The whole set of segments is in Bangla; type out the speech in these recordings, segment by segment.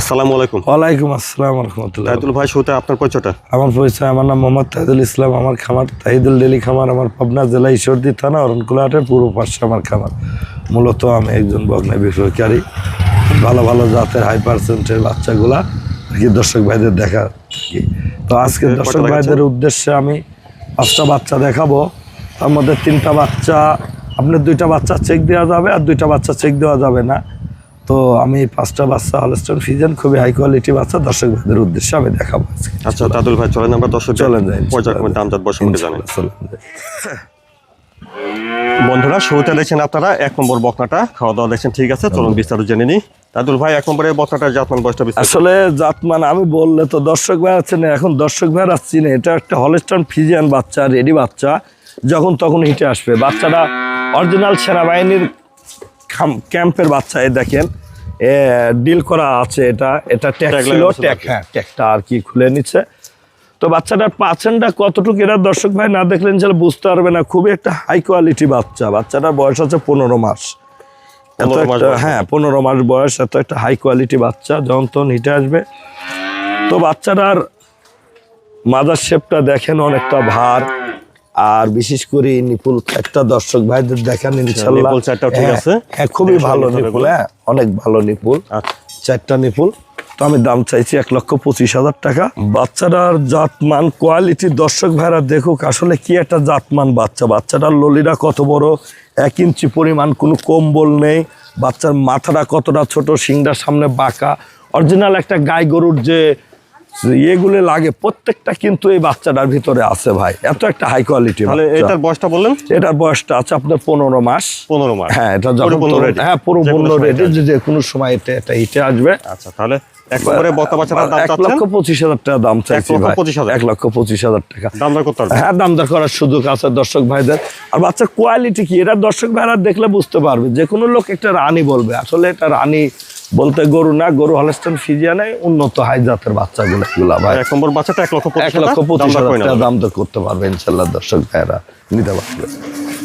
আসসালামু আলাইকুম। ওয়ালাইকুম আসসালাম রহমতুল্লাহ। তাইতুল ভাই শুরুতে আপনার পরিচয়টা। আমার পরিচয় আমার নাম মোহাম্মদ তাহিদুল ইসলাম আমার খামার তাহিদুল ডেলি খামার আমার পাবনা জেলা ঈশ্বরদী থানা অরণকুলাহাটের পূর্ব পাশে আমার খামার। মূলত আমি একজন বগ্না বিক্রয়কারী ভালো ভালো জাতের হাই পার্সেন্টের বাচ্চাগুলা আর কি দর্শক ভাইদের দেখা থাকি। তো আজকে দর্শক ভাইদের উদ্দেশ্যে আমি পাঁচটা বাচ্চা দেখাবো। তার মধ্যে তিনটা বাচ্চা আপনার দুইটা বাচ্চা চেক দেওয়া যাবে আর দুইটা বাচ্চা চেক দেওয়া যাবে না। তো আমি পাঁচটা বাচ্চা হলস্টন ফিজেন খুবই হাই কোয়ালিটি বাচ্চা দর্শক ভাইদের উদ্দেশ্যে আমি দেখাবো আচ্ছা তাইতুল ভাই চলেন আমরা দর্শক চলেন যাই পর্যায়ক্রমে দাম জাত বসে জানেন চলেন বন্ধুরা শুরুতে দেখছেন আপনারা এক নম্বর বকনাটা খাওয়া দাওয়া দেখছেন ঠিক আছে চলুন বিস্তারিত জেনে নিই। তাইতুল ভাই এক নম্বরে বকনাটার জাতমান বয়সটা আসলে জাতমান আমি বললে তো দর্শক ভাই আছে না এখন দর্শক ভাই আসছি না এটা একটা হলস্টন ফিজিয়ান বাচ্চা রেডি বাচ্চা যখন তখন হিটে আসবে। বাচ্চাটা অরিজিনাল সেনাবাহিনীর ক্যাম্পের বাচ্চা এই দেখেন। এ ডিল করা আছে এটা। এটা ট্যাগ Tag ছিল ট্যাগ আর কি। হ্যাঁ ট্যাগটা আর কি খুলে নিচ্ছে। তো বাচ্চাটার পার্সেন্টটা কতটুকু? এরা দর্শক ভাই না দেখলেন যে বুঝতে পারবে না। খুবই একটা হাই কোয়ালিটি বাচ্চা। বাচ্চাটার বয়স আছে পনেরো মাস। এত 15 মাস একটা বয়স। হ্যাঁ পনেরো মাস বয়স এত একটা হাই কোয়ালিটি বাচ্চা। যখন তখন হিটে আসবে। তো বাচ্চাটার মাদার শেপটা দেখেন অনেকটা ভার। আর বিশেষ করে নিপুল একটা দর্শক ভাইদের দেখেন ইনশাল্লাহ। হ্যাঁ, আছে? হ্যাঁ খুবই ভালো নিপুল হ্যাঁ অনেক ভালো নিপুল। আচ্ছা। চারটা নিপুল তো আমি দাম চাইছি এক লক্ষ পঁচিশ হাজার টাকা। বাচ্চাটার জাতমান কোয়ালিটি দর্শক ভাইরা দেখুক আসলে কি একটা জাতমান বাচ্চা। বাচ্চাটার ললিরা কত বড় এক ইঞ্চি পরিমাণ কোনো কম্বল নেই। বাচ্চার মাথাটা কতটা ছোট শিংটার সামনে বাঁকা। অরিজিনাল একটা গাই গরুর যে ইয়েগুলো লাগে প্রত্যেকটা কিন্তু এই বাচ্চাটার ভিতরে আছে ভাই। এত একটা হাই কোয়ালিটি তাহলে এটার বয়সটা বললেন? এটার বয়সটা আছে আপনার পনেরো মাস। পনেরো মাস। হ্যাঁ এটা যখন। হ্যাঁ পুরো রেডি যে কোনো সময় এটা এটা হিটে আসবে। আচ্ছা তাহলে হ্যাঁ করার সুযোগ আছে দর্শক ভাইদের। আর বাচ্চার কোয়ালিটি কি? এটা দর্শক ভাইরা দেখলে বুঝতে পারবে। যে কোনো লোক একটা রানী বলবে। আসলে এটা রানী বলতে গরু না গরু হলস্টন ফিজিয়ানে উন্নত হাই জাতের বাচ্চাগুলো এগুলা ভাই। এক নম্বর বাচ্চাটা এক লক্ষ এক লক্ষ দাম পঁচিশ হাজার। দাম দর করতে পারবে ইনশাল্লাহ দর্শক ভাইরা নিতে পারবে।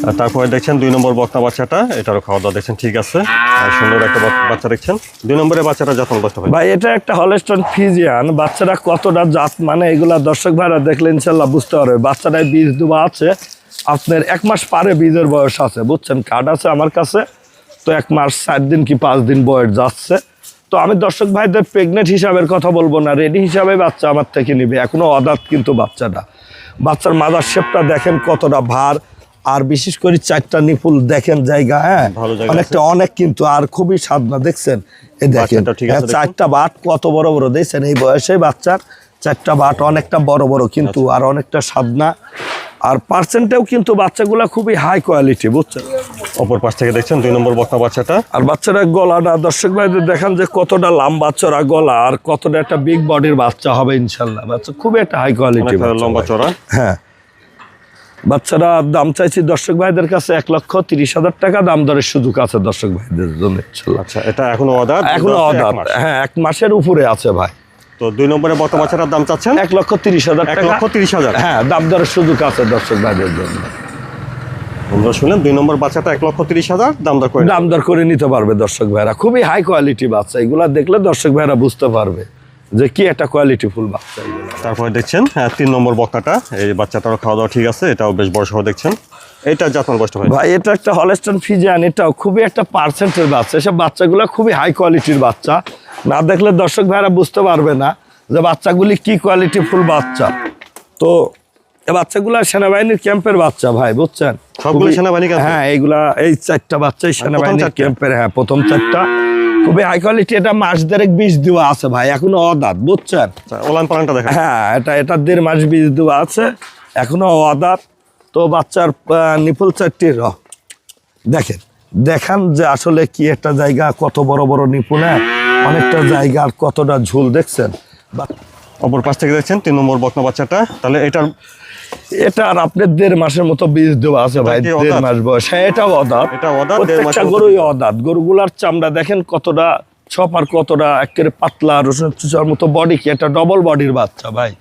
আর তারপরে দেখছেন দুই নম্বর বক্তা বাচ্চাটা এটারও খাওয়া দাওয়া দেখছেন ঠিক আছে। আর সুন্দর একটা বাচ্চা দেখছেন। দুই নম্বরে বাচ্চাটা যত্ন করতে হবে। ভাই এটা একটা হলস্টন ফিজিয়ান বাচ্চারা কতটা জাত মানে এগুলা দর্শক ভাইরা দেখলে ইনশাল্লাহ বুঝতে পারবে। বাচ্চাটায় বীজ দেওয়া আছে আপনার এক মাস পারে বীজের বয়স আছে বুঝছেন? কার্ড আছে আমার কাছে তো এক মাস চার দিন কি পাঁচ দিন বয়স যাচ্ছে। তো আমি দর্শক ভাইদের প্রেগনেন্ট হিসাবের কথা বলব না রেডি হিসাবে বাচ্চা আমার থেকে নিবে। এখনও অদাত কিন্তু বাচ্চাটা। বাচ্চার মাদার শেপটা দেখেন কতটা ভার আর বিশেষ করে চারটা নিপুল দেখেন জায়গা হ্যাঁ? অনেকটা অনেক কিন্তু আর খুবই সাধনা দেখছেন? এই দেখেন ঠিক আছে হ্যাঁ, চারটা বাট কত বড় বড় দেখছেন? এই বয়সে বাচ্চার চারটা বাট অনেকটা বড় বড় কিন্তু আচ্ছা। আর অনেকটা সাধনা আর পার্সেন্টেও কিন্তু বাচ্চাগুলা খুবই হাই কোয়ালিটি বুঝছেন? অপর পাশ থেকে দেখছেন দুই নম্বর বক্তা বাচ্চাটা। আর বাচ্চারা গলাটা দর্শক ভাইদের দেখান যে কতটা লম্বা চড়া গলা আর কতটা একটা বিগ বডির বাচ্চা হবে ইনশাল্লাহ। বাচ্চা খুবই একটা হাই কোয়ালিটি লম্বা চড়া। হ্যাঁ। বাচ্চারা দাম চাইছি দর্শক ভাইদের কাছে এক লক্ষ তিরিশ হাজার টাকা। দাম দরের সুযোগ আছে দর্শক ভাইদের জন্য আচ্ছা এটা এখনও অর্ডার এখনও অর্ডার হ্যাঁ এক মাসের উপরে আছে ভাই। তো দুই নম্বরে বাচ্চাটার দাম চাচ্ছেন? এক লক্ষ তিরিশ হাজার এক লক্ষ তিরিশ হাজার। হ্যাঁ দাম দরের সুযোগ আছে দর্শক ভাইদের জন্য। বন্ধুরা শুনলেন দুই নম্বর বাচ্চাটা এক লক্ষ তিরিশ হাজার দাম দর করে দাম দর করে নিতে পারবে দর্শক ভাইরা। খুবই হাই কোয়ালিটি বাচ্চা এগুলা দেখলে দর্শক ভাইরা বুঝতে পারবে যে কি একটা কোয়ালিটি ফুল বাচ্চা তারপরে দেখছেন হ্যাঁ তিন নম্বর বক্তাটা এই বাচ্চাটারও খাওয়া দাওয়া ঠিক আছে এটাও বেশ বড় সহ দেখছেন। এইটা জাতমান বয়সটা ভাই ভাই এটা একটা হলস্টন ফিজিয়ান এটাও খুবই একটা পার্সেন্টের বাচ্চা। এসব বাচ্চাগুলো খুবই হাই কোয়ালিটির বাচ্চা। না দেখলে দর্শক ভাইরা বুঝতে পারবে না যে বাচ্চাগুলি কি কোয়ালিটি ফুল বাচ্চা। তো এ বাচ্চাগুলো সেনাবাহিনীর ক্যাম্পের বাচ্চা ভাই বুঝছেন? সবগুলো সেনাবাহিনী? হ্যাঁ এইগুলা এই চারটা বাচ্চাই সেনাবাহিনীর চারটা? ক্যাম্পের হ্যাঁ প্রথম চারটা খুবই হাই কোয়ালিটি এটা মাস দেড়েক বীজ দেওয়া আছে ভাই এখনও অদাত বুঝছেন আচ্ছা, ওলান পালানটা দেখেন হ্যাঁ এটা এটা দেড় মাস বীজ দেওয়া আছে এখনও অদাত তো বাচ্চার নিপুল চারটি র দেখেন দেখান যে আসলে কি একটা জায়গা কত বড় বড় নিপুণ? অনেকটা জায়গা আর কতটা ঝুল দেখছেন বা- অপর পাশ থেকে দেখছেন তিন নম্বর বকনা বাচ্চাটা তাহলে এটার এটা আর আপনার দেড় মাসের মতো বীজ দেওয়া আছে ভাই দেড় মাস বয়স। হ্যাঁ এটা অদাঁত, প্রত্যেকটা গরুই অদাত। গরুগুলার চামড়া দেখেন কতটা ছপ আর কতটা একেবারে পাতলা রসুন চুচার মতো বডি কি একটা ডবল বডির বাচ্চা ভাই।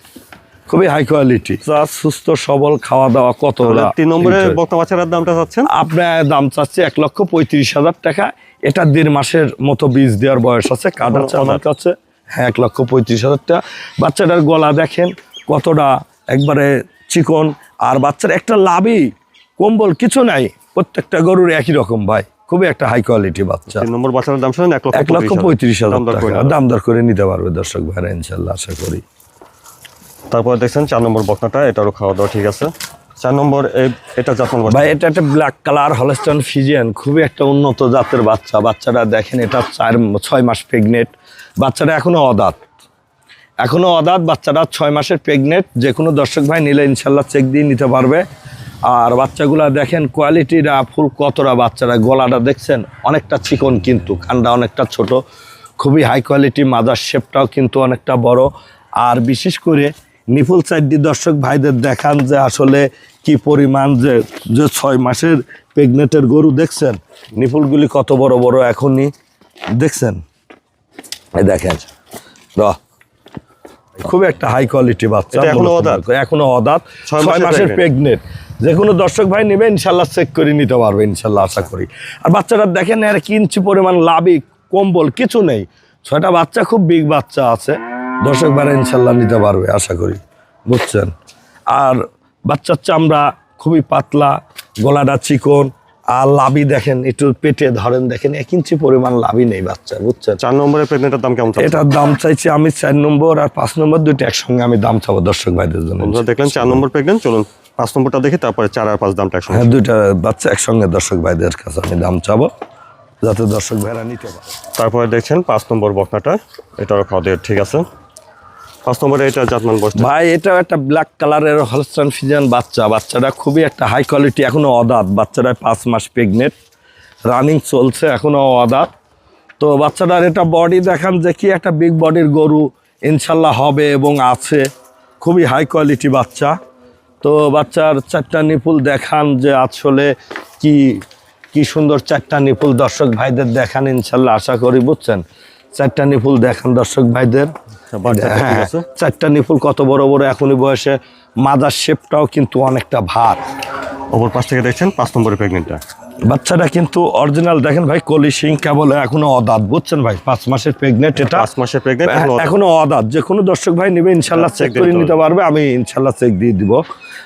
খুবই হাই কোয়ালিটি সুস্থ সবল খাওয়া দাওয়া কত তিন নম্বরে বকনা বাচ্চাটার দামটা চাচ্ছেন? আপনার দাম চাচ্ছে এক লক্ষ পঁয়ত্রিশ হাজার টাকা। এটা দেড় মাসের মতো বীজ দেওয়ার বয়স আছে। কাদার আমার কাছে হ্যাঁ এক লক্ষ পঁয়ত্রিশ হাজার টাকা। বাচ্চাটার গলা দেখেন কতটা একবারে চিকন আর বাচ্চার একটা লাভই কম্বল কিছু নাই। প্রত্যেকটা গরুর একই রকম ভাই। খুবই একটা হাই কোয়ালিটি বাচ্চা। নম্বর দাম শুনেন? এক লক্ষ পঁয়ত্রিশ হাজার। দাম দর করে টাকা দাম দর করে নিতে পারবে দর্শক ভাইরা ইনশাল্লাহ আশা করি। তারপর দেখছেন চার নম্বর বকনাটা এটারও খাওয়া দাওয়া ঠিক আছে। চার নম্বর এটা জাতমান ভাই এটা একটা ব্ল্যাক কালার হলস্টন ফিজিয়ান খুবই একটা উন্নত জাতের বাচ্চা। বাচ্চাটা দেখেন এটা চার ছয় মাস প্রেগনেন্ট বাচ্চাটা এখনও অদাঁত। এখনও অদাঁত বাচ্চাটা ছয় মাসের প্রেগনেন্ট যে কোনো দর্শক ভাই নিলে ইনশাল্লাহ চেক দিয়ে নিতে পারবে। আর বাচ্চাগুলা দেখেন কোয়ালিটিটা ফুল কতটা বাচ্চারা, গলাটা দেখছেন, অনেকটা চিকন কিন্তু, কানটা অনেকটা ছোট। খুবই হাই কোয়ালিটি মাদার শেপটাও কিন্তু অনেকটা বড়। আর বিশেষ করে নিপুল সাইডটি দর্শক ভাইদের দেখান যে আসলে কি পরিমাণ যে যে ছয় মাসের প্রেগনেন্টের গরু দেখছেন, নিপুলগুলি কত বড় বড় এখনই দেখছেন। দেখেন, র। খুব একটা হাই কোয়ালিটি বাচ্চা এখনও অদাঁত? এখনও অদাঁত। ছয় মাসের প্রেগনেন্ট যে কোনো দর্শক ভাই নেবে ইনশাল্লাহ চেক করে নিতে পারবে ইনশাল্লাহ আশা করি। আর বাচ্চাটা দেখেন এর কি ইঞ্চি পরিমাণ লাভি কম্বল কিছু নেই। ছয়টা বাচ্চা খুব বিগ বাচ্চা আছে। দর্শক ভাইরা ইনশাল্লাহ নিতে পারবে আশা করি। বুঝছেন? আর বাচ্চার চামড়া খুবই পাতলা গলাটা চিকন আর লাভি দেখেন একটু পেটে ধরেন দেখেন এক ইঞ্চি পরিমাণ লাভি নেই বাচ্চা বুঝছেন? চার নম্বরের প্রেগনেন্টের দাম কেমন এটার দাম চাইছি আমি চার নম্বর আর পাঁচ নম্বর দুটো একসঙ্গে আমি দাম চাবো দর্শক ভাইদের জন্য। দেখলেন চার নম্বর প্রেগনেন্ট চলুন পাঁচ নম্বরটা দেখি তারপরে চার আর পাঁচ দামটা একসঙ্গে। হ্যাঁ দুইটা বাচ্চা একসঙ্গে দর্শক ভাইদের কাছে আমি দাম চাবো যাতে দর্শক ভাইরা নিতে পারে। তারপরে দেখছেন পাঁচ নম্বর বকনাটা এটারও খাওয়া দাওয়া ঠিক আছে। পাঁচ এটা জাতমান বসতে ভাই, এটাও একটা ব্ল্যাক কালারের হলস্টান ফিজিয়ান বাচ্চা। বাচ্চাটা খুবই একটা হাই কোয়ালিটি এখনও অদাঁত। বাচ্চাটা পাঁচ মাস প্রেগনেন্ট রানিং চলছে, এখনও অদাঁত। তো বাচ্চাটার এটা বডি দেখান যে কি একটা বিগ বডির গরু ইনশাল্লাহ হবে এবং আছে। খুবই হাই কোয়ালিটি বাচ্চা। তো বাচ্চার চারটা নিপুল দেখান যে আসলে কি কি সুন্দর চারটা নিপুল দর্শক ভাইদের দেখান ইনশাল্লাহ, আশা করি বুঝছেন। চারটা নিপুল দেখান দর্শক ভাইদের। হ্যাঁ চারটা নিপুল কত বড় বড় এখনই বয়সে। মাদার শেপটাও কিন্তু অনেকটা ভার। ওপর পাশ থেকে দেখছেন পাঁচ নম্বরের প্রেগনেন্টটা বাচ্চাটা কিন্তু অরিজিনাল দেখেন ভাই কলি সিং কেবল এখনও অদাঁত বুঝছেন ভাই? পাঁচ মাসের প্রেগনেন্ট এটা। পাঁচ মাসের প্রেগনেন্ট এখনও অদাঁত। যে কোনো দর্শক ভাই নেবে ইনশাল্লাহ হ্যাঁ, চেক করে নিতে পারবে আমি ইনশাল্লাহ চেক দিয়ে দিব।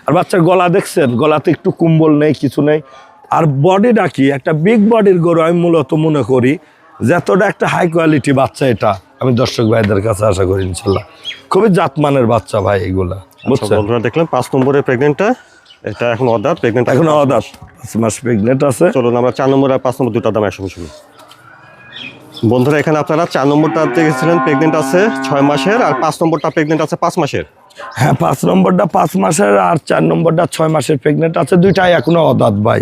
আর বাচ্চার গলা দেখছেন? গলাতে একটু কুম্বল নেই কিছু নেই। আর বডিটা কি? একটা বিগ বডির গরু আমি মূলত মনে করি যতটা একটা হাই কোয়ালিটি বাচ্চা এটা। আমি দর্শক ভাইদের কাছে আশা করি ইনশাল্লাহ। খুবই জাতমানের বাচ্চা ভাই এগুলা বুঝছেন? বন্ধুরা দেখলেন পাঁচ নম্বরের প্রেগনেন্টটা এটা এখন অর্ডার প্রেগনেন্ট এখন অদাঁত পাঁচ মাস প্রেগনেন্ট আছে। চলুন আমরা চার নম্বর আর পাঁচ নম্বর দুটা দাম একসঙ্গে শুনি। বন্ধুরা এখানে আপনারা চার নম্বরটা দেখেছিলেন প্রেগনেন্ট আছে ছয় মাসের আর পাঁচ নম্বরটা প্রেগনেন্ট আছে পাঁচ মাসের। হ্যাঁ পাঁচ নম্বরটা পাঁচ মাসের আর চার নম্বরটা ছয় মাসের প্রেগনেন্ট আছে। দুইটাই এখনও অদাঁত ভাই।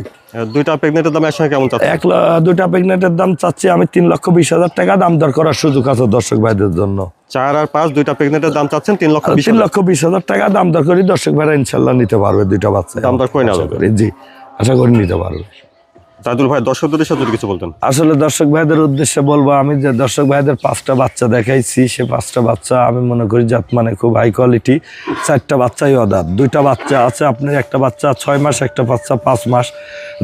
দুইটা প্রেগনেন্টের দাম একসঙ্গে কেমন চাচ্ছে? এক দুইটা প্রেগনেন্টের দাম চাচ্ছি আমি তিন লক্ষ বিশ হাজার টাকা। দাম দর করার সুযোগ আছে দর্শক ভাইদের জন্য। চার আর পাঁচ দুইটা প্রেগনেন্টের দাম চাচ্ছেন তিন লক্ষ বিশ তিন লক্ষ বিশ হাজার টাকা দাম দর করি দর্শক ভাইরা ইনশাল্লাহ নিতে পারবে দুইটা বাচ্চা। দাম দর করে নেওয়া জি আশা করি নিতে পারবে। তাইদুল ভাই, দর্শকদের সাথে কিছু বলতেন। আসলে দর্শক ভাইদের উদ্দেশ্যে বলব, আমি যে দর্শক ভাইদের পাঁচটা বাচ্চা দেখাইছি, সে পাঁচটা বাচ্চা আমি মনে করি জাত মানে খুব হাই কোয়ালিটি চারটা বাচ্চাই অদাত দুইটা বাচ্চা আছে, আপনার একটা বাচ্চা ছয় মাস, একটা বাচ্চা পাঁচ মাস।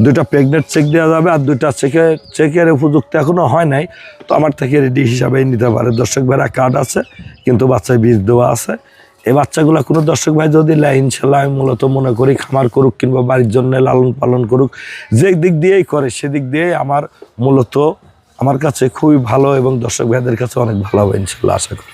দুইটা প্রেগনেন্ট চেক দেওয়া যাবে আর দুইটা চেকে চেকের উপযুক্ত এখনও হয় নাই। তো আমার থেকে রেডি হিসাবেই নিতে পারে। দর্শক ভাইরা কার্ড আছে, কিন্তু বাচ্চায় বীজ দেওয়া আছে। এই বাচ্চাগুলো কোনো দর্শক ভাই যদি লাইন ইনশাল্লাহ আমি মূলত মনে করি খামার করুক কিংবা বাড়ির জন্য লালন পালন করুক, যে দিক দিয়েই করে সেদিক দিয়েই আমার মূলত আমার কাছে খুবই ভালো এবং দর্শক ভাইদের কাছে অনেক ভালো হবে ইনশাল্লাহ, আশা করি।